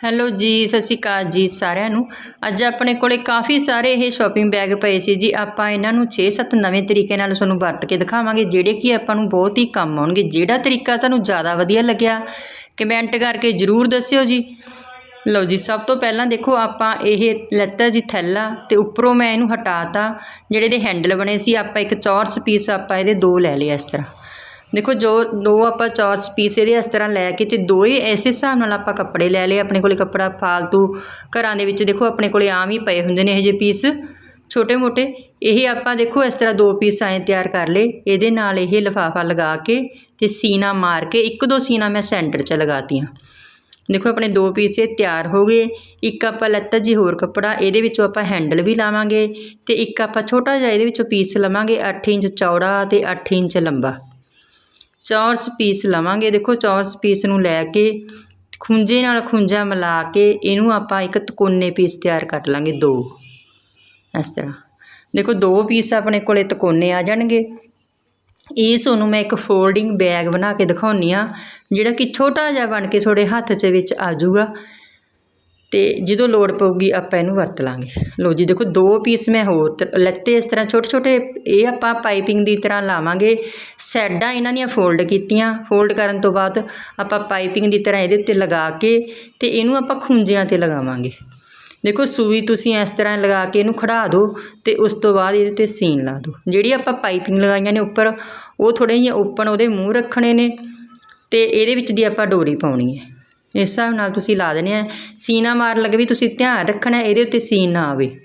Hello ਜੀ, ਸਤਿ ਸ਼੍ਰੀ ਅਕਾਲ ਜੀ ਸਾਰਿਆਂ ਨੂੰ। ਅੱਜ ਆਪਣੇ ਕੋਲੇ ਕਾਫੀ ਸਾਰੇ ਇਹ ਸ਼ਾਪਿੰਗ ਬੈਗ ਪਏ ਸੀ ਜੀ। ਆਪਾਂ ਇਹਨਾਂ ਨੂੰ 6-7 ਨਵੇਂ ਤਰੀਕੇ ਨਾਲ ਤੁਹਾਨੂੰ ਵਰਤ ਕੇ ਦਿਖਾਵਾਂਗੇ, ਜਿਹੜੇ ਕਿ ਆਪਾਂ ਨੂੰ ਬਹੁਤ ਹੀ ਕੰਮ ਆਉਣਗੇ। ਜਿਹੜਾ ਤਰੀਕਾ ਤੁਹਾਨੂੰ ਜ਼ਿਆਦਾ ਵਧੀਆ ਲੱਗਿਆ ਕਮੈਂਟ ਕਰਕੇ ਜਰੂਰ ਦੱਸਿਓ ਜੀ। ਲਓ ਜੀ, ਸਭ ਤੋਂ ਪਹਿਲਾਂ ਦੇਖੋ, ਆਪਾਂ ਇਹ ਲੈਤਾ ਜੀ ਥੈਲਾ ਤੇ ਉੱਪਰੋਂ ਮੈਂ ਇਹਨੂੰ ਹਟਾਤਾ। ਜਿਹੜੇ ਦੇ ਹੈਂਡਲ ਬਣੇ ਸੀ, ਆਪਾਂ ਇੱਕ ਚੌਰਸ ਪੀਸ ਆਪਾਂ ਇਹਦੇ ਦੋ ਲੈ ਲਿਆ ਇਸ ਤਰ੍ਹਾਂ। ਦੇਖੋ ਜੋ ਦੋ ਆਪਾਂ ਚੌਰਸ ਪੀਸ ਇਹਦੇ ਇਸ ਤਰ੍ਹਾਂ ਲੈ ਕੇ ਤੇ ਦੋ ਹੀ ਐਸੇ ਹਿਸਾਬ ਨਾਲ ਆਪਾਂ ਕੱਪੜੇ ਲੈ ਲਏ, ਆਪਣੇ ਕੋਲੇ ਕੱਪੜਾ ਫਾਲਤੂ ਘਰਾਂ ਦੇ ਵਿੱਚ ਦੇਖੋ ਆਪਣੇ ਕੋਲੇ ਆਮ ਹੀ ਪਏ ਹੁੰਦੇ ਨੇ ਇਹ ਜਿਹੇ ਪੀਸ, ਛੋਟੇ ਮੋਟੇ। ਇਹ ਆਪਾਂ ਦੇਖੋ ਇਸ ਤਰ੍ਹਾਂ ਦੋ ਪੀਸ ਐਂ ਤਿਆਰ ਕਰ ਲਏ, ਇਹਦੇ ਨਾਲ ਇਹ ਲਿਫਾਫਾ ਲਗਾ ਕੇ ਤੇ ਸੀਨਾ ਮਾਰ ਕੇ ਇੱਕ ਦੋ ਸੀਨਾ ਮੈਂ ਸੈਂਟਰ 'ਚ ਲਗਾਤੀਆਂ। ਦੇਖੋ ਆਪਣੇ ਦੋ ਪੀਸ ਇਹ ਤਿਆਰ ਹੋ ਗਏ, ਇੱਕ ਆਪਾਂ ਲੱਤਾ ਜੀ ਹੋਰ ਕੱਪੜਾ, ਇਹਦੇ ਵਿੱਚੋਂ ਆਪਾਂ ਹੈਂਡਲ ਵੀ ਲਾਵਾਂਗੇ ਤੇ ਇੱਕ ਆਪਾਂ ਛੋਟਾ ਜਿਹਾ ਇਹਦੇ ਵਿੱਚੋਂ ਪੀਸ ਲਵਾਂਗੇ 8 ਇੰਚ ਚੌੜਾ ਤੇ 8 ਇੰਚ ਲੰਬਾ। ਚੌਰਸ ਪੀਸ ਲਵਾਂਗੇ। ਦੇਖੋ ਚੌਰਸ ਪੀਸ ਨੂੰ ਲੈ ਕੇ, ਖੁੰਝੇ ਨਾਲ ਖੁੰਝਾ ਮਿਲਾ ਕੇ ਇਹਨੂੰ ਆਪਾਂ ਇੱਕ ਤਕੋਨੇ ਪੀਸ ਤਿਆਰ ਕਰ ਲਾਂਗੇ, ਦੋ। ਇਸ ਤਰ੍ਹਾਂ। ਦੇਖੋ ਦੋ ਪੀਸ ਆਪਣੇ ਕੋਲੇ ਤਕੋਨੇ ਆ ਜਾਣਗੇ। ਇਹ ਤੁਹਾਨੂੰ ਮੈਂ ਇੱਕ ਫੋਲਡਿੰਗ ਬੈਗ ਬਣਾ ਕੇ ਦਿਖਾਉਣੀ ਆ ਜਿਹੜਾ ਕਿ ਛੋਟਾ ਜਿਹਾ ਬਣ ਕੇ ਤੁਹਾਡੇ ਹੱਥ 'ਚ ਵਿੱਚ ਆ ਜਾਊਗਾ। ਅਤੇ ਜਦੋਂ ਲੋੜ ਪਊਗੀ ਆਪਾਂ ਇਹਨੂੰ ਵਰਤ ਲਵਾਂਗੇ ਲਓ ਜੀ, ਦੇਖੋ ਦੋ ਪੀਸ ਮੈਂ ਹੋਰ ਲੱਤੇ ਇਸ ਤਰ੍ਹਾਂ ਛੋਟੇ ਛੋਟੇ ਇਹ ਆਪਾਂ ਪਾਈਪਿੰਗ ਦੀ ਤਰ੍ਹਾਂ ਲਾਵਾਂਗੇ। ਸਾਈਡਾਂ ਇਹਨਾਂ ਦੀਆਂ ਫੋਲਡ ਕੀਤੀਆਂ। ਫੋਲਡ ਕਰਨ ਤੋਂ ਬਾਅਦ ਆਪਾਂ ਪਾਈਪਿੰਗ ਦੀ ਤਰ੍ਹਾਂ ਇਹਦੇ ਉੱਤੇ ਲਗਾ ਕੇ ਅਤੇ ਇਹਨੂੰ ਆਪਾਂ ਖੁੰਝਿਆਂ ਤੇ ਲਗਾਵਾਂਗੇ। ਦੇਖੋ ਸੂਈ ਤੁਸੀਂ ਇਸ ਤਰ੍ਹਾਂ ਲਗਾ ਕੇ ਇਹਨੂੰ ਖੜਾ ਦਿਓ ਅਤੇ ਉਸ ਤੋਂ ਬਾਅਦ ਇਹਦੇ ਤੇ ਸੀਨ ਲਾ ਦਿਓ। ਜਿਹੜੀ ਆਪਾਂ ਪਾਈਪਿੰਗ ਲਗਾਈਆਂ ਨੇ ਉੱਪਰ, ਉਹ ਥੋੜ੍ਹੀਆਂ ਜਿਹੀਆਂ ਓਪਨ ਉਹਦੇ ਮੂੰਹ ਰੱਖਣੇ ਨੇ ਅਤੇ ਇਹਦੇ ਵਿੱਚ ਦੀ ਆਪਾਂ ਡੋਰੀ ਪਾਉਣੀ ਹੈ। ਇਸ ਹਿਸਾਬ ਨਾਲ ਤੁਸੀਂ ਲਾ ਦੇਣੇ ਆ। ਸੀਨਾ ਮਾਰ ਲੱਗੇ ਵੀ ਤੁਸੀਂ ਧਿਆਨ ਰੱਖਣਾ, ਇਹਦੇ ਉੱਤੇ ਸੀਨ ਨਾ ਆਵੇ।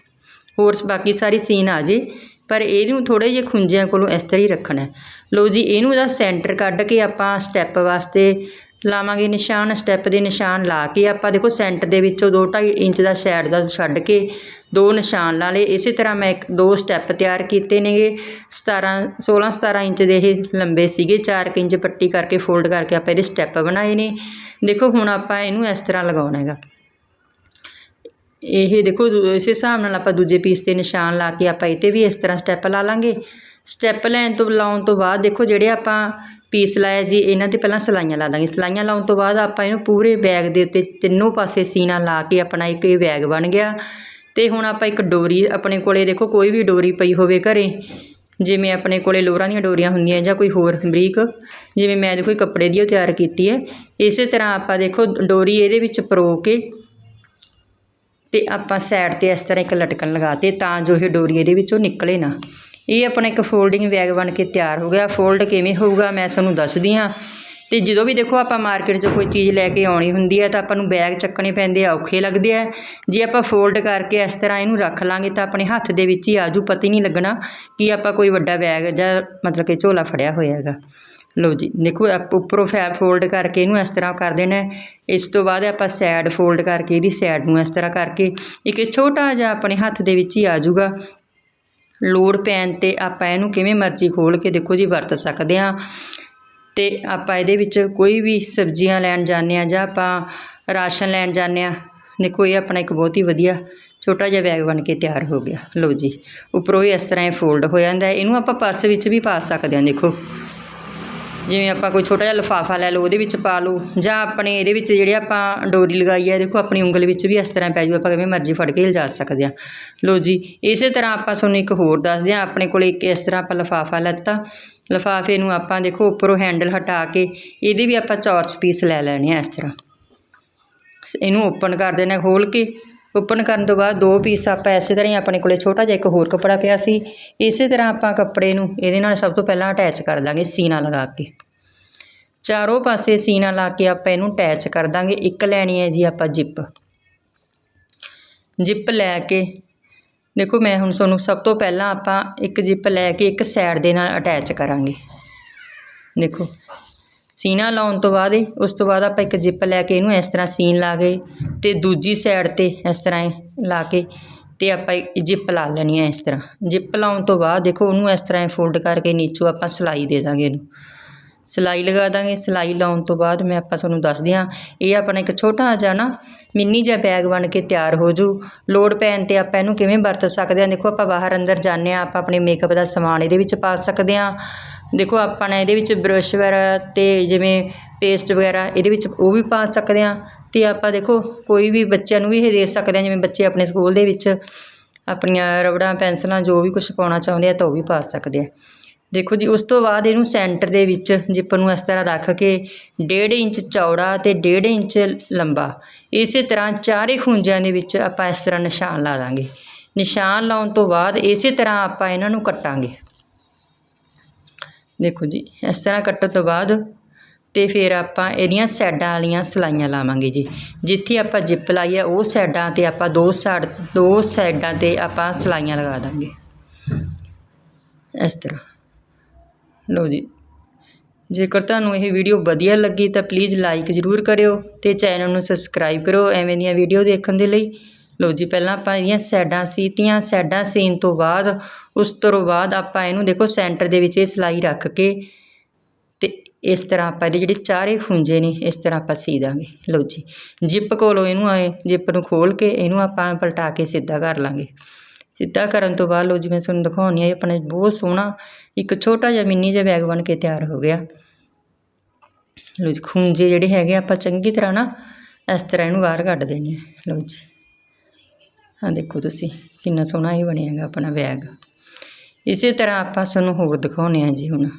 ਹੋਰ ਬਾਕੀ ਸਾਰੀ ਸੀਨ ਆ ਜੇ। ਪਰ ਇਹਨੂੰ ਥੋੜੇ ਜਿਹੇ ਖੁੰਝਿਆਂ ਕੋਲੋਂ ਇਸ ਤਰ੍ਹਾਂ ਹੀ ਰੱਖਣਾ। ਲਓ ਜੀ, ਇਹਨੂੰ ਇਹਦਾ ਸੈਂਟਰ ਕੱਢ ਕੇ ਆਪਾਂ ਸਟੈਪ ਵਾਸਤੇ ਲਾਵਾਂਗੇ ਨਿਸ਼ਾਨ ਸਟੈਪ ਦੇ ਨਿਸ਼ਾਨ ਲਾ ਕੇ ਆਪਾਂ ਦੇਖੋ ਸੈਂਟਰ ਦੇ ਵਿੱਚੋਂ 2.5 ਇੰਚ ਦਾ ਸਾਈਡ ਦਾ ਛੱਡ ਕੇ ਦੋ ਨਿਸ਼ਾਨ ਲਾ ਲਏ। ਇਸੇ ਤਰ੍ਹਾਂ ਮੈਂ ਇੱਕ ਦੋ ਸਟੈਪ ਤਿਆਰ ਕੀਤੇ ਨੇਗੇ। 17 16 17 ਇੰਚ ਦੇ ਇਹ ਲੰਬੇ ਸੀਗੇ। 4 ਇੰਚ ਪੱਟੀ ਕਰਕੇ ਫੋਲਡ ਕਰਕੇ ਆਪਾਂ ਇਹਦੇ ਸਟੈਪ ਬਣਾਏ ਨੇ। ਦੇਖੋ ਹੁਣ ਆਪਾਂ ਇਹਨੂੰ ਇਸ ਤਰ੍ਹਾਂ ਲਗਾਉਣਾ ਹੈਗਾ। ਇਹ ਦੇਖੋ ਦੂ- ਇਸੇ ਹਿਸਾਬ ਨਾਲ ਆਪਾਂ ਦੂਜੇ ਪੀਸ ਤੇ ਨਿਸ਼ਾਨ ਲਾ ਕੇ ਆਪਾਂ ਇਹ 'ਤੇ ਵੀ ਇਸ ਤਰ੍ਹਾਂ ਸਟੈਪ ਲਾ ਲਾਂਗੇ। ਸਟੈਪ ਲੈਣ ਤੋਂ, ਲਾਉਣ ਤੋਂ ਬਾਅਦ ਦੇਖੋ ਜਿਹੜੇ ਆਪਾਂ ਪੀਸ ਲਾਇਆ ਜੀ, ਇਹਨਾਂ ਤੇ ਪਹਿਲਾਂ ਸਲਾਈਆਂ ਲਾ ਦਾਂਗੇ। ਸਲਾਈਆਂ ਲਾਉਣ ਤੋਂ ਬਾਅਦ ਆਪਾਂ ਇਹਨੂੰ ਪੂਰੇ ਬੈਗ ਦੇ ਉੱਤੇ ਤਿੰਨੋਂ ਪਾਸੇ ਸੀਨਾ ਲਾ ਕੇ ਆਪਣਾ ਇੱਕ ਇਹ ਬੈਗ ਬਣ ਗਿਆ। ਤੇ ਹੁਣ ਆਪਾਂ ਇੱਕ ਡੋਰੀ, ਆਪਣੇ ਕੋਲੇ ਦੇਖੋ ਕੋਈ ਵੀ ਡੋਰੀ ਪਈ ਹੋਵੇ ਘਰੇ, ਜਿਵੇਂ ਆਪਣੇ ਕੋਲੇ ਲੋਰਾਂ ਦੀਆਂ ਡੋਰੀਆਂ ਹੁੰਦੀਆਂ ਜਾਂ ਕੋਈ ਹੋਰ ਬਰੀਕ, ਜਿਵੇਂ ਮੈਂ ਦੇਖੋ ਕੱਪੜੇ ਦੀ ਉਹ ਤਿਆਰ ਕੀਤੀ ਹੈ। ਇਸੇ ਤਰ੍ਹਾਂ ਆਪਾਂ ਦੇਖੋ ਡੋਰੀ ਇਹਦੇ ਵਿੱਚ ਪਰੋ ਕੇ ਤੇ ਆਪਾਂ ਸਾਈਡ ਤੇ ਇਸ ਤਰ੍ਹਾਂ ਇੱਕ ਲਟਕਣ ਲਗਾਤੇ ਤਾਂ ਜੋ ਇਹ ਡੋਰੀ ਇਹਦੇ ਵਿੱਚੋਂ ਨਿਕਲੇ ਨਾ। ਇਹ ਆਪਣਾ ਇੱਕ ਫੋਲਡਿੰਗ ਬੈਗ ਬਣ ਕੇ ਤਿਆਰ ਹੋ ਗਿਆ। ਫੋਲਡ ਕਿਵੇਂ ਹੋਊਗਾ ਮੈਂ ਤੁਹਾਨੂੰ ਦੱਸਦੀ ਹਾਂ। ਤੇ ਜਦੋਂ ਵੀ ਦੇਖੋ ਆਪਾਂ ਮਾਰਕੀਟ 'ਚ ਕੋਈ ਚੀਜ਼ ਲੈ ਕੇ ਆਉਣੀ ਹੁੰਦੀ ਹੈ ਤਾਂ ਆਪਾਂ ਨੂੰ ਬੈਗ ਚੱਕਣੇ ਪੈਂਦੇ ਆ, ਔਖੇ ਲੱਗਦੇ ਆ। ਜੇ ਆਪਾਂ ਫੋਲਡ ਕਰਕੇ ਇਸ ਤਰ੍ਹਾਂ ਇਹਨੂੰ ਰੱਖ ਲਾਂਗੇ ਤਾਂ ਆਪਣੇ ਹੱਥ ਦੇ ਵਿੱਚ ਹੀ ਆਜੂ, ਪਤਾ ਹੀ ਨਹੀਂ ਲੱਗਣਾ ਕਿ ਆਪਾਂ ਕੋਈ ਵੱਡਾ ਬੈਗ ਜਾਂ ਮਤਲਬ ਕਿ ਝੋਲਾ ਫੜਿਆ ਹੋਇਆ ਹੈਗਾ। ਲਓ ਜੀ, ਦੇਖੋ ਉੱਪਰੋਂ ਫੈ ਫੋਲਡ ਕਰਕੇ ਇਹਨੂੰ ਇਸ ਤਰ੍ਹਾਂ ਕਰ ਦੇਣਾ ਇਸ ਤੋਂ ਬਾਅਦ ਆਪਾਂ ਸਾਈਡ ਫੋਲਡ ਕਰਕੇ ਇਹਦੀ ਸਾਈਡ ਨੂੰ ਇਸ ਤਰ੍ਹਾਂ ਕਰਕੇ ਇੱਕ ਛੋਟਾ ਜਿਹਾ ਆਪਣੇ ਹੱਥ ਦੇ ਵਿੱਚ ਹੀ ਆ ਜਾਊਗਾ ਲੋੜ ਪੈਣ ਤੇ ਆਪਾਂ ਇਹਨੂੰ ਕਿਵੇਂ ਮਰਜ਼ੀ ਖੋਲ ਕੇ ਦੇਖੋ ਜੀ ਵਰਤ ਸਕਦੇ ਹਾਂ। ਤੇ ਆਪਾਂ ਇਹਦੇ ਵਿੱਚ ਕੋਈ ਵੀ ਸਬਜ਼ੀਆਂ ਲੈਣ ਜਾਂਦੇ ਆ ਜਾਂ ਆਪਾਂ ਰਾਸ਼ਨ ਲੈਣ ਜਾਂਦੇ ਆ ਦੇਖੋ ਇਹ ਆਪਣਾ ਇੱਕ ਬਹੁਤ ਹੀ ਵਧੀਆ ਛੋਟਾ ਜਿਹਾ ਬੈਗ ਬਣ ਕੇ ਤਿਆਰ ਹੋ ਗਿਆ। ਲਓ ਜੀ, ਉੱਪਰੋਂ ਹੀ ਇਸ ਤਰ੍ਹਾਂ ਇਹ ਫੋਲਡ ਹੋ ਜਾਂਦਾ ਇਹਨੂੰ ਆਪਾਂ ਪਰਸ ਵਿੱਚ ਵੀ ਪਾ ਸਕਦੇ ਹਾਂ, ਦੇਖੋ। ਜਿਵੇਂ ਆਪਾਂ ਕੋਈ ਛੋਟਾ ਜਿਹਾ ਲਿਫਾਫਾ ਲੈ ਲਓ, ਉਹਦੇ ਵਿੱਚ ਪਾ ਲਓ, ਜਾਂ ਆਪਣੇ ਇਹਦੇ ਵਿੱਚ ਜਿਹੜੇ ਆਪਾਂ ਡੋਰੀ ਲਗਾਈ ਹੈ, ਦੇਖੋ ਆਪਣੀ ਉਂਗਲ ਵਿੱਚ ਵੀ ਇਸ ਤਰ੍ਹਾਂ ਪੈ ਜੂ, ਆਪਾਂ ਕਿਵੇਂ ਮਰਜ਼ੀ ਫੜ ਕੇ ਲਿਜਾ ਸਕਦੇ ਹਾਂ। ਲਓ ਜੀ, ਇਸੇ ਤਰ੍ਹਾਂ ਆਪਾਂ ਤੁਹਾਨੂੰ ਇੱਕ ਹੋਰ ਦੱਸਦੇ ਹਾਂ, ਆਪਣੇ ਕੋਲ ਇੱਕ ਇਸ ਤਰ੍ਹਾਂ ਆਪਾਂ ਲਿਫਾਫਾ ਲੈਤਾ, ਲਿਫਾਫੇ ਨੂੰ ਆਪਾਂ ਦੇਖੋ ਉੱਪਰੋਂ ਹੈਂਡਲ ਹਟਾ ਕੇ ਇਹਦੇ ਵੀ ਆਪਾਂ ਚੌਰਸ ਪੀਸ ਲੈ ਲੈਣੇ ਆ ਇਸ ਤਰ੍ਹਾਂ। ਸ- ਇਹਨੂੰ ਓਪਨ ਕਰ ਦੇਣਾ ਖੋਲ ਕੇ ਓਪਨ ਕਰਨ ਤੋਂ ਬਾਅਦ ਦੋ ਪੀਸ ਆਪਾਂ ਇਸੇ ਤਰ੍ਹਾਂ ਹੀ ਆਪਣੇ ਕੋਲੇ ਛੋਟਾ ਜਿਹਾ ਇੱਕ ਹੋਰ ਕੱਪੜਾ ਪਿਆ ਸੀ। ਇਸੇ ਤਰ੍ਹਾਂ ਆਪਾਂ ਕੱਪੜੇ ਨੂੰ ਇਹਦੇ ਨਾਲ ਸਭ ਤੋਂ ਪਹਿਲਾਂ ਅਟੈਚ ਕਰ ਦਾਂਗੇ ਸੀਨਾ ਲਗਾ ਕੇ। ਚਾਰੋਂ ਪਾਸੇ ਸੀਨਾ ਲਾ ਕੇ ਆਪਾਂ ਇਹਨੂੰ ਅਟੈਚ ਕਰ ਦਾਂਗੇ। ਇੱਕ ਲੈਣੀ ਹੈ ਜੀ ਆਪਾਂ ਜਿੱਪ। ਜਿੱਪ ਲੈ ਕੇ, ਦੇਖੋ ਮੈਂ ਹੁਣ ਤੁਹਾਨੂੰ ਸਭ ਤੋਂ ਪਹਿਲਾਂ ਆਪਾਂ ਇੱਕ ਜਿੱਪ ਲੈ ਕੇ ਇੱਕ ਸਾਈਡ ਦੇ ਨਾਲ ਅਟੈਚ ਕਰਾਂਗੇ। ਦੇਖੋ। ਸੀਨਾ ਲਾਉਣ ਤੋਂ ਬਾਅਦ ਉਸ ਤੋਂ ਬਾਅਦ ਆਪਾਂ ਇੱਕ ਜਿੱਪ ਲੈ ਕੇ ਇਹਨੂੰ ਇਸ ਤਰ੍ਹਾਂ ਸੀਨ ਲਾ ਕੇ ਅਤੇ ਦੂਜੀ ਸਾਈਡ ਤੇ ਇਸ ਤਰ੍ਹਾਂ ਲਾ ਕੇ ਅਤੇ ਆਪਾਂ ਜਿੱਪ ਲਾ ਲੈਣੀ ਹੈ ਇਸ ਤਰ੍ਹਾਂ। ਜਿੱਪ ਲਾਉਣ ਤੋਂ ਬਾਅਦ ਦੇਖੋ ਉਹਨੂੰ ਇਸ ਤਰ੍ਹਾਂ ਫੋਲਡ ਕਰਕੇ ਨੀਚੋਂ ਆਪਾਂ ਸਿਲਾਈ ਦੇ ਦਾਂਗੇ ਇਹਨੂੰ। ਸਿਲਾਈ ਲਗਾ ਦਾਂਗੇ, ਸਿਲਾਈ ਲਾਉਣ ਤੋਂ ਬਾਅਦ ਮੈਂ ਆਪਾਂ ਤੁਹਾਨੂੰ ਦੱਸਦੀ ਹਾਂ, ਇਹ ਆਪਣਾ ਇੱਕ ਛੋਟਾ ਜਿਹਾ ਨਾ ਮਿੰਨੀ ਜਿਹਾ ਬੈਗ ਬਣ ਕੇ ਤਿਆਰ ਹੋ ਜੂ। ਲੋੜ ਪੈਣ ਤੇ ਆਪਾਂ ਇਹਨੂੰ ਕਿਵੇਂ ਵਰਤ ਸਕਦੇ ਹਾਂ? ਦੇਖੋ ਆਪਾਂ ਬਾਹਰ ਅੰਦਰ ਜਾਂਦੇ ਹਾਂ, ਆਪਾਂ ਆਪਣੇ ਮੇਕਅਪ ਦਾ ਸਮਾਨ ਇਹਦੇ ਵਿੱਚ ਪਾ ਸਕਦੇ ਹਾਂ। ਦੇਖੋ ਆਪਾਂ ਨੇ ਇਹਦੇ ਵਿੱਚ ਬਰੱਸ਼ ਵਗੈਰਾ ਅਤੇ ਜਿਵੇਂ ਪੇਸਟ ਵਗੈਰਾ ਇਹਦੇ ਵਿੱਚ ਉਹ ਵੀ ਪਾ ਸਕਦੇ ਹਾਂ ਅਤੇ ਆਪਾਂ ਦੇਖੋ ਕੋਈ ਵੀ ਬੱਚਿਆਂ ਨੂੰ ਵੀ ਇਹ ਦੇ ਸਕਦੇ ਹਾਂ, ਜਿਵੇਂ ਬੱਚੇ ਆਪਣੇ ਸਕੂਲ ਦੇ ਵਿੱਚ ਆਪਣੀਆਂ ਰਬੜਾਂ, ਪੈਨਸਲਾਂ ਜੋ ਵੀ ਕੁਝ ਪਾਉਣਾ ਚਾਹੁੰਦੇ ਆ ਤਾਂ ਉਹ ਵੀ ਪਾ ਸਕਦੇ ਆ। ਦੇਖੋ ਜੀ, ਉਸ ਤੋਂ ਬਾਅਦ ਇਹਨੂੰ ਸੈਂਟਰ ਦੇ ਵਿੱਚ ਜਿੱਪ ਨੂੰ ਇਸ ਤਰ੍ਹਾਂ ਰੱਖ ਕੇ 1.5 ਇੰਚ ਚੌੜਾ ਤੇ 1.5 ਇੰਚ ਲੰਬਾ ਇਸੇ ਤਰ੍ਹਾਂ ਚਾਰੇ ਖੁੰਝਿਆਂ ਦੇ ਵਿੱਚ ਆਪਾਂ ਇਸ ਤਰ੍ਹਾਂ ਨਿਸ਼ਾਨ ਲਾ ਦਾਂਗੇ। ਨਿਸ਼ਾਨ ਲਾਉਣ ਤੋਂ ਬਾਅਦ ਇਸੇ ਤਰ੍ਹਾਂ ਆਪਾਂ ਇਹਨਾਂ ਨੂੰ ਕੱਟਾਂਗੇ। ਦੇਖੋ ਜੀ, ਇਸ ਤਰ੍ਹਾਂ ਕੱਟਣ ਤੋਂ ਬਾਅਦ ਤੇ ਫਿਰ ਆਪਾਂ ਇਹਦੀਆਂ ਸਾਈਡਾਂ ਵਾਲੀਆਂ ਸਲਾਈਆਂ ਲਾਵਾਂਗੇ ਜੀ। ਜਿੱਥੇ ਆਪਾਂ ਜਿੱਪ ਲਾਈ ਹੈ ਉਹ ਸਾਈਡਾਂ ਤੇ ਆਪਾਂ ਦੋ ਸਾਈਡ ਦੋ ਸਾਈਡਾਂ ਤੇ ਆਪਾਂ ਸਲਾਈਆਂ ਲਗਾ ਦਾਂਗੇ। ਇਸ ਤਰ੍ਹਾਂ। ਲਓ ਜੀ। ਜੇਕਰ ਤੁਹਾਨੂੰ ਇਹ ਵੀਡੀਓ ਵਧੀਆ ਲੱਗੀ ਤਾਂ ਪਲੀਜ਼ ਲਾਈਕ ਜ਼ਰੂਰ ਕਰਿਓ ਤੇ ਚੈਨਲ ਨੂੰ ਸਬਸਕ੍ਰਾਈਬ ਕਰੋ ਐਵੇਂ ਦੀਆਂ ਵੀਡੀਓ ਦੇਖਣ ਦੇ ਲਈ। ਲਓ ਜੀ, ਪਹਿਲਾਂ ਆਪਾਂ ਇਹਦੀਆਂ ਸਾਈਡਾਂ ਸੀਤੀਆਂ ਸਾਈਡਾਂ ਸੀਨ ਤੋਂ ਬਾਅਦ, ਉਸ ਤੋਂ ਬਾਅਦ ਆਪਾਂ ਇਹਨੂੰ ਦੇਖੋ ਸੈਂਟਰ ਦੇ ਵਿੱਚ ਇਹ ਸਲਾਈ ਰੱਖ ਕੇ, ਤੇ ਇਸ ਤਰ੍ਹਾਂ ਆਪਾਂ ਇਹਦੇ ਜਿਹੜੇ ਚਾਰੇ ਖੁੰਝੇ ਨੇ, ਇਸ ਤਰ੍ਹਾਂ ਆਪਾਂ ਸੀ ਦਾਂਗੇ। ਲਓ ਜੀ, ਜਿੱਪ ਕੋਲੋਂ ਇਹਨੂੰ ਆਏ, ਜਿੱਪ ਨੂੰ ਖੋਲ ਕੇ ਇਹਨੂੰ ਆਪਾਂ ਪਲਟਾ ਕੇ ਸਿੱਧਾ ਕਰ ਲਾਂਗੇ। ਸਿੱਧਾ ਕਰਨ ਤੋਂ ਬਾਅਦ, ਲਓ ਜੀ, ਮੈਂ ਤੁਹਾਨੂੰ ਦਿਖਾਉਣੀ ਆ ਇਹ ਆਪਣਾ ਬਹੁਤ ਸੋਹਣਾ, ਇੱਕ ਛੋਟਾ ਜਿਹਾ ਮਿੰਨੀ ਜਿਹਾ ਬੈਗ ਬਣ ਕੇ ਤਿਆਰ ਹੋ ਗਿਆ। ਲਓ ਜੀ, ਖੁੰਝੇ ਜਿਹੜੇ ਹੈਗੇ ਆਪਾਂ ਚੰਗੀ ਤਰ੍ਹਾਂ ਨਾ ਇਸ ਤਰ੍ਹਾਂ ਇਹਨੂੰ ਬਾਹਰ ਕੱਢ ਦੇਣੇ ਆ। ਲਓ ਜੀ। ਹਾਂ, ਦੇਖੋ ਤੁਸੀਂ, ਕਿੰਨਾ ਸੋਹਣਾ ਇਹ ਬਣਿਆ ਹੈਗਾ ਆਪਣਾ ਬੈਗ। ਇਸੇ ਤਰ੍ਹਾਂ ਆਪਾਂ ਤੁਹਾਨੂੰ ਹੋਰ ਦਿਖਾਉਣੇ ਆ ਜੀ ਹੁਣ।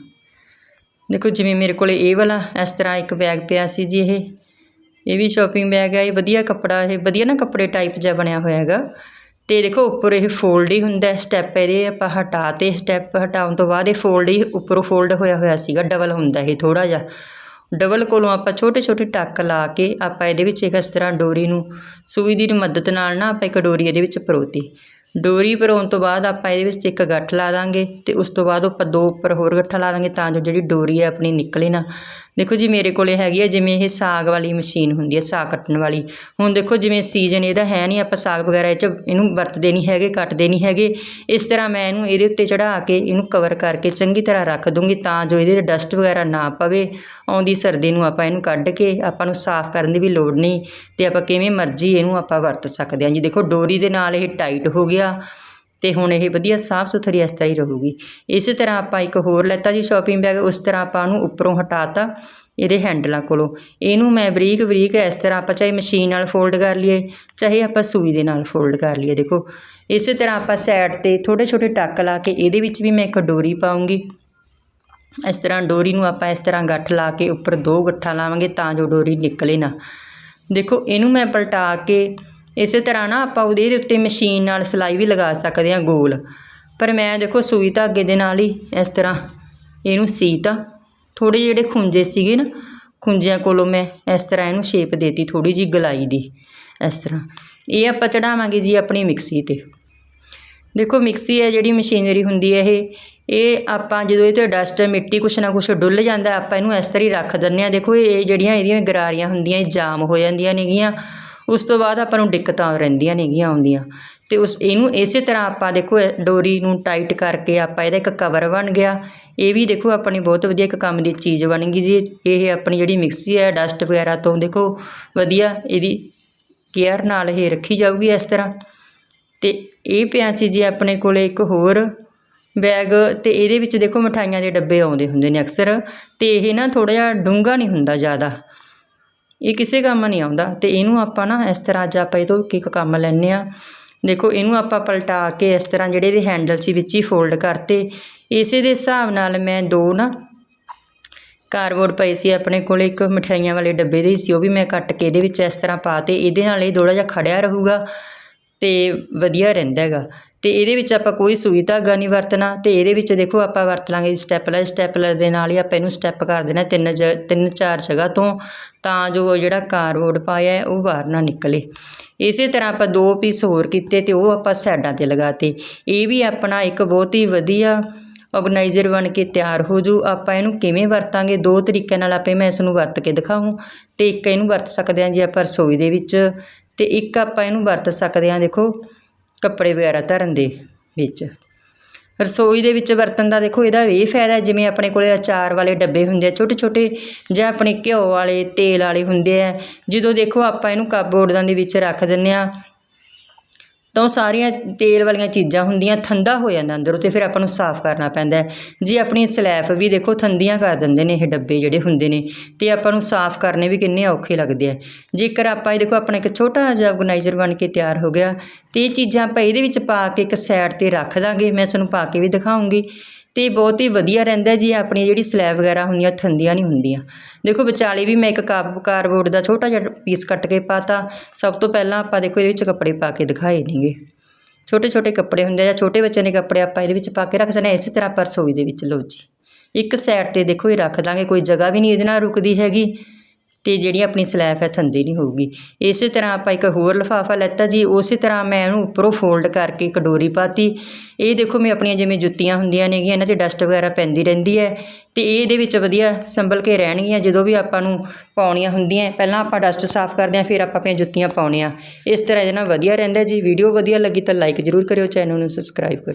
ਦੇਖੋ, ਜਿਵੇਂ ਮੇਰੇ ਕੋਲ ਇਹ ਵਾਲਾ, ਇਸ ਤਰ੍ਹਾਂ ਇੱਕ ਬੈਗ ਪਿਆ ਸੀ ਜੀ ਇਹ। ਇਹ ਵੀ ਸ਼ਾਪਿੰਗ ਬੈਗ ਹੈ ਇਹ ਵਧੀਆ ਕੱਪੜਾ, ਇਹ ਵਧੀਆ ਨਾ ਕੱਪੜੇ ਟਾਈਪ ਜਿਹਾ ਬਣਿਆ ਹੋਇਆ ਹੈਗਾ। ਤੇ ਦੇਖੋ, ਉੱਪਰ ਇਹ ਫੋਲਡ ਹੀ ਹੁੰਦਾ ਸਟੈਪ ਇਹਦੇ ਆਪਾਂ ਹਟਾ ਤੇ ਸਟੈਪ ਹਟਾਉਣ ਤੋਂ ਬਾਅਦ ਇਹ ਫੋਲਡ ਹੀ, ਉੱਪਰੋਂ ਫੋਲਡ ਹੋਇਆ ਹੋਇਆ ਸੀਗਾ ਡਬਲ ਹੁੰਦਾ ਇਹ ਥੋੜਾ ਜਿਹਾ। ਡਬਲ ਕੋਲੋਂ ਆਪਾਂ ਛੋਟੇ ਛੋਟੇ ਟੱਕ ਲਾ ਕੇ ਆਪਾਂ ਇਹਦੇ ਵਿੱਚ ਇੱਕ ਇਸ ਤਰ੍ਹਾਂ ਡੋਰੀ ਨੂੰ ਸੂਈ ਦੀ ਮਦਦ ਨਾਲ ਨਾ ਆਪਾਂ ਇੱਕ ਡੋਰੀ ਇਹਦੇ ਵਿੱਚ ਪਰੋਤੀ। ਡੋਰੀ ਪਰੋਣ ਤੋਂ ਬਾਅਦ ਆਪਾਂ ਇਹਦੇ ਵਿੱਚ ਇੱਕ ਗੱਠ ਲਾ ਦਾਂਗੇ ਤੇ ਉਸ ਤੋਂ ਬਾਅਦ ਆਪਾਂ ਦੋ ਉੱਪਰ ਹੋਰ ਗੱਠਾ ਲਾ ਦਾਂਗੇ ਤਾਂ ਜੋ ਜਿਹੜੀ ਡੋਰੀ ਹੈ ਆਪਣੀ ਨਿਕਲੇ ਨਾ। ਦੇਖੋ ਜੀ ਮੇਰੇ ਕੋਲੇ ਹੈਗੀ ਆ ਜਿਵੇਂ ਇਹ ਸਾਗ ਵਾਲੀ ਮਸ਼ੀਨ ਹੁੰਦੀ ਹੈ ਸਾਗ ਕੱਟਣ ਵਾਲੀ। ਹੁਣ ਦੇਖੋ ਜਿਵੇਂ ਸੀਜ਼ਨ ਇਹਦਾ ਹੈ ਨਹੀਂ, ਆਪਾਂ ਸਾਗ ਵਗੈਰਾ ਇਹ 'ਚ ਇਹਨੂੰ ਵਰਤਦੇ ਨਹੀਂ ਹੈਗੇ, ਕੱਟਦੇ ਨਹੀਂ ਹੈਗੇ। ਇਸ ਤਰ੍ਹਾਂ ਮੈਂ ਇਹਨੂੰ ਇਹਦੇ ਉੱਤੇ ਚੜਾ ਕੇ ਇਹਨੂੰ ਕਵਰ ਕਰਕੇ ਚੰਗੀ ਤਰ੍ਹਾਂ ਰੱਖ ਦੂੰਗੀ ਤਾਂ ਜੋ ਇਹਦੇ ਡਸਟ ਵਗੈਰਾ ਨਾ ਪਵੇ। ਆਉਂਦੀ ਸਰਦੀ ਨੂੰ ਆਪਾਂ ਇਹਨੂੰ ਕੱਢ ਕੇ ਆਪਾਂ ਨੂੰ ਸਾਫ਼ ਕਰਨ ਦੀ ਵੀ ਲੋੜ ਨਹੀਂ ਤੇ ਆਪਾਂ ਕਿਵੇਂ ਮਰਜ਼ੀ ਇਹਨੂੰ ਆਪਾਂ ਵਰਤ ਸਕਦੇ ਹਾਂ ਜੀ। ਦੇਖੋ ਡੋਰੀ ਦੇ ਨਾਲ ਇਹ ਟਾਈਟ ਹੋ ਗਿਆ। ਤੇ ਹੁਣ ਇਹ ਵਧੀਆ ਸਾਫ਼ ਸੁਥਰੀ ਇਸ ਤਰ੍ਹਾਂ ਹੀ ਰਹੂਗੀ। ਇਸੇ ਤਰ੍ਹਾਂ ਆਪਾਂ ਇੱਕ ਹੋਰ ਲੈਤਾ ਜੀ ਸ਼ਾਪਿੰਗ ਬੈਗ ਉਸ ਤਰ੍ਹਾਂ ਆਪਾਂ ਉਹਨੂੰ ਉੱਪਰੋਂ ਹਟਾਤਾ ਇਹਦੇ ਹੈਂਡਲਾਂ ਕੋਲੋਂ। ਇਹਨੂੰ ਮੈਂ ਬਰੀਕ ਬਰੀਕ ਇਸ ਤਰ੍ਹਾਂ ਆਪਾਂ ਚਾਹੇ ਮਸ਼ੀਨ ਨਾਲ ਫੋਲਡ ਕਰ ਲਈਏ, ਚਾਹੇ ਆਪਾਂ ਸੂਈ ਦੇ ਨਾਲ ਫੋਲਡ ਕਰ ਲਈਏ, ਦੇਖੋ। ਇਸੇ ਤਰ੍ਹਾਂ ਆਪਾਂ ਸਾਈਡ ਤੇ ਛੋਟੇ ਛੋਟੇ ਟੱਕ ਲਾ ਕੇ ਇਹਦੇ ਵਿੱਚ ਵੀ ਮੈਂ ਇੱਕ ਡੋਰੀ ਪਾਉਂਗੀ। ਇਸ ਤਰ੍ਹਾਂ ਡੋਰੀ ਨੂੰ ਆਪਾਂ ਇਸ ਤਰ੍ਹਾਂ ਗੱਠ ਲਾ ਕੇ ਉੱਪਰ ਦੋ ਗੱਠਾਂ ਲਾਵਾਂਗੇ ਤਾਂ ਜੋ ਡੋਰੀ ਨਿਕਲੇ ਨਾ। ਦੇਖੋ, ਇਹਨੂੰ ਮੈਂ ਪਲਟਾ ਕੇ ਇਸੇ ਤਰ੍ਹਾਂ ਨਾ ਆਪਾਂ ਉਹਦੇ ਉੱਤੇ ਮਸ਼ੀਨ ਨਾਲ ਸਿਲਾਈ ਵੀ ਲਗਾ ਸਕਦੇ ਹਾਂ ਗੋਲ। ਪਰ ਮੈਂ ਦੇਖੋ ਸੂਈ ਧਾਗੇ ਦੇ ਨਾਲ ਹੀ ਇਸ ਤਰ੍ਹਾਂ ਇਹਨੂੰ ਸੀਤਾ। ਥੋੜੇ ਜਿਹੜੇ ਖੁੰਝੇ ਸੀਗੇ ਨਾ, ਖੁੰਝਿਆਂ ਕੋਲੋਂ ਮੈਂ ਇਸ ਤਰ੍ਹਾਂ ਇਹਨੂੰ ਸ਼ੇਪ ਦੇਤੀ ਥੋੜੀ ਜੀ ਗਲਾਈ ਦੀ, ਇਸ ਤਰ੍ਹਾਂ। ਇਹ ਆਪਾਂ ਚੜਾਵਾਂਗੇ ਜੀ ਆਪਣੀ ਮਿਕਸੀ ਤੇ। ਦੇਖੋ ਮਿਕਸੀ ਹੈ ਜਿਹੜੀ ਮਸ਼ੀਨਰੀ ਹੁੰਦੀ ਹੈ ਇਹ ਇਹ ਆਪਾਂ ਜਦੋਂ ਇਹ ਤੇ ਡਸਟ ਮਿੱਟੀ ਕੁਛ ਨਾ ਕੁਛ ਡੁੱਲ ਜਾਂਦਾ, ਆਪਾਂ ਇਹਨੂੰ ਇਸ ਤਰ੍ਹਾਂ ਹੀ ਰੱਖ ਦਿੰਦੇ ਆ ਦੇਖੋ ਇਹ ਜਿਹੜੀਆਂ ਇਹਦੀਆਂ ਗਰਾਰੀਆਂ ਹੁੰਦੀਆਂ, ਇਹ ਜਾਮ ਹੋ ਜਾਂਦੀਆਂ ਨੇਗੀਆਂ। ਉਸ ਤੋਂ ਬਾਅਦ ਆਪਾਂ ਨੂੰ ਦਿੱਕਤਾਂ ਰਹਿੰਦੀਆਂ ਨੇਗੀਆਂ ਆਉਂਦੀਆਂ। ਅਤੇ ਉਸ ਇਹਨੂੰ ਇਸੇ ਤਰ੍ਹਾਂ ਆਪਾਂ ਦੇਖੋ ਡੋਰੀ ਨੂੰ ਟਾਈਟ ਕਰਕੇ ਆਪਾਂ ਇਹਦਾ ਇੱਕ ਕਵਰ ਬਣ ਗਿਆ। ਇਹ ਵੀ ਦੇਖੋ, ਆਪਣੀ ਬਹੁਤ ਵਧੀਆ ਇੱਕ ਕੰਮ ਦੀ ਚੀਜ਼ ਬਣ ਗਈ ਜੀ। ਇਹ ਆਪਣੀ ਜਿਹੜੀ ਮਿਕਸੀ ਹੈ, ਡਸਟ ਵਗੈਰਾ ਤੋਂ ਦੇਖੋ, ਵਧੀਆ ਇਹਦੀ ਕੇਅਰ ਨਾਲ ਇਹ ਰੱਖੀ ਜਾਊਗੀ ਇਸ ਤਰ੍ਹਾਂ। ਤੇ ਇਹ ਪਿਆ ਸੀ ਜੀ ਆਪਣੇ ਕੋਲੇ ਇੱਕ ਹੋਰ ਬੈਗ। ਤੇ ਇਹਦੇ ਵਿੱਚ ਦੇਖੋ ਮਠਾਈਆਂ ਦੇ ਡੱਬੇ ਆਉਂਦੇ ਹੁੰਦੇ ਨੇ ਅਕਸਰ। ਤੇ ਇਹ ਨਾ ਥੋੜਾ ਜਿਹਾ ਡੂੰਘਾ ਨਹੀਂ ਹੁੰਦਾ ਜ਼ਿਆਦਾ। ਇਹ ਕਿਸੇ ਕੰਮ ਨਹੀਂ ਆਉਂਦਾ ਅਤੇ ਇਹਨੂੰ ਆਪਾਂ ਨਾ ਇਸ ਤਰ੍ਹਾਂ ਅੱਜ ਆਪਾਂ ਇਹ ਤੋਂ ਇੱਕ ਕੰਮ ਲੈਂਦੇ ਹਾਂ। ਦੇਖੋ, ਇਹਨੂੰ ਆਪਾਂ ਪਲਟਾ ਕੇ ਇਸ ਤਰ੍ਹਾਂ ਜਿਹੜੇ ਇਹਦੇ ਹੈਂਡਲ ਸੀ ਵਿੱਚ ਹੀ ਫੋਲਡ ਕਰਤੇ। ਇਸੇ ਦੇ ਹਿਸਾਬ ਨਾਲ ਮੈਂ ਦੋ ਨਾ ਕਾਰਬੋਰਡ ਪਏ ਸੀ ਆਪਣੇ ਕੋਲ, ਇੱਕ ਮਠਿਆਈਆਂ ਵਾਲੇ ਡੱਬੇ ਦੇ ਸੀ, ਉਹ ਵੀ ਮੈਂ ਕੱਟ ਕੇ ਇਹਦੇ ਵਿੱਚ ਇਸ ਤਰ੍ਹਾਂ ਪਾਤੇ ਇਹਦੇ ਨਾਲ ਇਹ ਥੋੜ੍ਹਾ ਜਿਹਾ ਖੜਿਆ ਰਹੂਗਾ ਅਤੇ ਵਧੀਆ ਰਹਿੰਦਾ ਹੈਗਾ। ਅਤੇ ਇਹਦੇ ਵਿੱਚ ਆਪਾਂ ਕੋਈ ਸੂਈ ਧਾਗਾ ਨਹੀਂ ਵਰਤਣਾ ਅਤੇ ਇਹਦੇ ਵਿੱਚ ਦੇਖੋ ਆਪਾਂ ਵਰਤ ਲਾਂਗੇ ਸਟੈਪਲਰ ਸਟੈਪਲਰ ਦੇ ਨਾਲ ਹੀ ਆਪਾਂ ਇਹਨੂੰ ਸਟੈਪ ਕਰ ਦੇਣਾ ਤਿੰਨ ਜ, ਤਿੰਨ ਚਾਰ ਜਗ੍ਹਾ ਤੋਂ ਤਾਂ ਜੋ ਜਿਹੜਾ ਕਾਰਡਬੋਰਡ ਪਾਇਆ ਉਹ ਬਾਹਰ ਨਾ ਨਿਕਲੇ। ਇਸੇ ਤਰ੍ਹਾਂ ਆਪਾਂ ਦੋ ਪੀਸ ਹੋਰ ਕੀਤੇ ਅਤੇ ਉਹ ਆਪਾਂ ਸਾਈਡਾਂ ਤੇ ਲਗਾਤੇ। ਇਹ ਵੀ ਆਪਣਾ ਇੱਕ ਬਹੁਤ ਹੀ ਵਧੀਆ ਆਰਗੇਨਾਈਜ਼ਰ ਬਣ ਕੇ ਤਿਆਰ ਹੋ ਜੂ ਆਪਾਂ ਇਹਨੂੰ ਕਿਵੇਂ ਵਰਤਾਂਗੇ? ਦੋ ਤਰੀਕਿਆਂ ਨਾਲ ਆਪੇ ਮੈਂ ਇਸ ਨੂੰ ਵਰਤ ਕੇ ਦਿਖਾਊਂ। ਅਤੇ ਇੱਕ ਇਹਨੂੰ ਵਰਤ ਸਕਦੇ ਹਾਂ ਜੀ ਆਪਾਂ ਰਸੋਈ ਦੇ ਵਿੱਚ ਅਤੇ ਇੱਕ ਆਪਾਂ ਇਹਨੂੰ ਵਰਤ ਸਕਦੇ ਹਾਂ ਦੇਖੋ ਕੱਪੜੇ ਵਗੈਰਾ ਧਰਨ ਦੇ ਵਿੱਚ। ਰਸੋਈ ਦੇ ਵਿੱਚ ਵਰਤਣ ਦਾ ਦੇਖੋ, ਇਹਦਾ ਇਹ ਫਾਇਦਾ ਜਿਵੇਂ ਆਪਣੇ ਕੋਲੇ ਅਚਾਰ ਵਾਲੇ ਡੱਬੇ ਹੁੰਦੇ ਆ ਛੋਟੇ ਛੋਟੇ ਜਾਂ ਆਪਣੇ ਘਿਓ ਵਾਲੇ, ਤੇਲ ਵਾਲੇ ਹੁੰਦੇ ਆ। ਜਦੋਂ ਦੇਖੋ, ਆਪਾਂ ਇਹਨੂੰ ਕਪਬੋਰਡਾਂ ਦੇ ਵਿੱਚ ਰੱਖ ਦਿੰਨੇ ਆ ਤਾਂ ਉਹ ਸਾਰੀਆਂ ਤੇਲ ਵਾਲੀਆਂ ਚੀਜ਼ਾਂ ਹੁੰਦੀਆਂ, ਠੰਡਾ ਹੋ ਜਾਂਦਾ ਅੰਦਰੋਂ ਅਤੇ ਫਿਰ ਆਪਾਂ ਨੂੰ ਸਾਫ਼ ਕਰਨਾ ਪੈਂਦਾ ਹੈ। ਜੀ ਆਪਣੀ ਸਲੈਫ ਵੀ ਦੇਖੋ, ਠੰਡੀਆਂ ਕਰ ਦਿੰਦੇ ਨੇ ਇਹ ਡੱਬੇ ਜਿਹੜੇ ਹੁੰਦੇ ਨੇ ਅਤੇ ਆਪਾਂ ਨੂੰ ਸਾਫ਼ ਕਰਨੇ ਵੀ ਕਿੰਨੇ ਔਖੇ ਲੱਗਦੇ ਆ। ਜੇਕਰ ਆਪਾਂ ਇਹ ਦੇਖੋ, ਆਪਣਾ ਇੱਕ ਛੋਟਾ ਜਿਹਾ ਆਰਗੇਨਾਈਜ਼ਰ ਬਣ ਕੇ ਤਿਆਰ ਹੋ ਗਿਆ, ਤੇ ਇਹ ਚੀਜ਼ਾਂ ਆਪਾਂ ਇਹਦੇ ਵਿੱਚ ਪਾ ਕੇ ਇੱਕ ਸਾਈਡ ਤੇ ਰੱਖ ਦਾਂਗੇ, ਮੈਂ ਤੁਹਾਨੂੰ ਪਾ ਕੇ ਵੀ ਦਿਖਾਉਂਗੀ। ਅਤੇ ਬਹੁਤ ਹੀ ਵਧੀਆ ਰਹਿੰਦਾ ਜੀ ਆਪਣੀ ਜਿਹੜੀ ਸਲੈਬ ਵਗੈਰਾ ਹੁੰਦੀਆਂ, ਥੰਦੀਆਂ ਨਹੀਂ ਹੁੰਦੀਆਂ। ਦੇਖੋ ਵਿਚਾਲੇ ਵੀ ਮੈਂ ਇੱਕ ਕਾਬ ਕਾਰਡਬੋਰਡ ਦਾ ਛੋਟਾ ਜਿਹਾ ਪੀਸ ਕੱਟ ਕੇ ਪਾਤਾ। ਸਭ ਤੋਂ ਪਹਿਲਾਂ ਆਪਾਂ ਦੇਖੋ ਇਹਦੇ ਵਿੱਚ ਕੱਪੜੇ ਪਾ ਕੇ ਦਿਖਾਏ ਨੇਗੇ ਛੋਟੇ ਛੋਟੇ ਕੱਪੜੇ ਹੁੰਦੇ ਜਾਂ ਛੋਟੇ ਬੱਚਿਆਂ ਦੇ ਕੱਪੜੇ ਆਪਾਂ ਇਹਦੇ ਵਿੱਚ ਪਾ ਕੇ ਰੱਖ ਸਕਦੇ ਹਾਂ। ਇਸੇ ਤਰ੍ਹਾਂ ਆਪਾਂ ਰਸੋਈ ਦੇ ਵਿੱਚ, ਲਓ ਜੀ। ਇੱਕ ਸਾਈਡ ਤੇ ਦੇਖੋ ਇਹ ਰੱਖ ਦਾਂਗੇ, ਕੋਈ ਜਗ੍ਹਾ ਵੀ ਨਹੀਂ ਇਹਦੇ ਨਾਲ ਰੁਕਦੀ ਹੈਗੀ। ਤੇ ਜਿਹੜੀ ਆਪਣੀ ਸਲੈਬ ਹੈ ਥੰਦੀ ਨਹੀਂ ਹੋਊਗੀ। ਇਸੇ ਤਰ੍ਹਾਂ ਆਪਾਂ ਇੱਕ ਹੋਰ ਲਿਫਾਫਾ ਲੈਤਾ ਜੀ, ਉਸੇ ਤਰ੍ਹਾਂ ਮੈਂ ਇਹਨੂੰ ਉੱਪਰੋਂ ਫੋਲਡ ਕਰਕੇ ਇੱਕ ਡੋਰੀ ਪਾਤੀ। ਇਹ ਦੇਖੋ ਮੈਂ ਆਪਣੀਆਂ ਜਿਵੇਂ ਜੁੱਤੀਆਂ ਹੁੰਦੀਆਂ ਨੇਗੀਆਂ, ਇਹਨਾਂ ਤੇ ਡਸਟ ਵਗੈਰਾ ਪੈਂਦੀ ਰਹਿੰਦੀ ਹੈ ਤੇ ਇਹ ਇਹਦੇ ਵਿੱਚ ਵਧੀਆ ਸੰਭਲ ਕੇ ਰਹਿਣਗੀਆਂ, ਜਦੋਂ ਵੀ ਆਪਾਂ ਨੂੰ ਪਾਉਣੀਆਂ ਹੁੰਦੀਆਂ, ਪਹਿਲਾਂ ਆਪਾਂ ਡਸਟ ਸਾਫ਼ ਕਰਦੇ ਹਾਂ, ਫਿਰ ਆਪਾਂ ਆਪਣੀਆਂ ਜੁੱਤੀਆਂ ਪਾਉਣੇ ਆ ਇਸ ਤਰ੍ਹਾਂ ਇਹਦੇ ਨਾਲ ਵਧੀਆ ਰਹਿੰਦਾ ਜੀ। ਵੀਡੀਓ ਵਧੀਆ ਲੱਗੀ ਤਾਂ ਲਾਈਕ ਜ਼ਰੂਰ ਕਰਿਓ ਚੈਨਲ ਨੂੰ ਸਬਸਕ੍ਰਾਈਬ ਕਰਿਓ।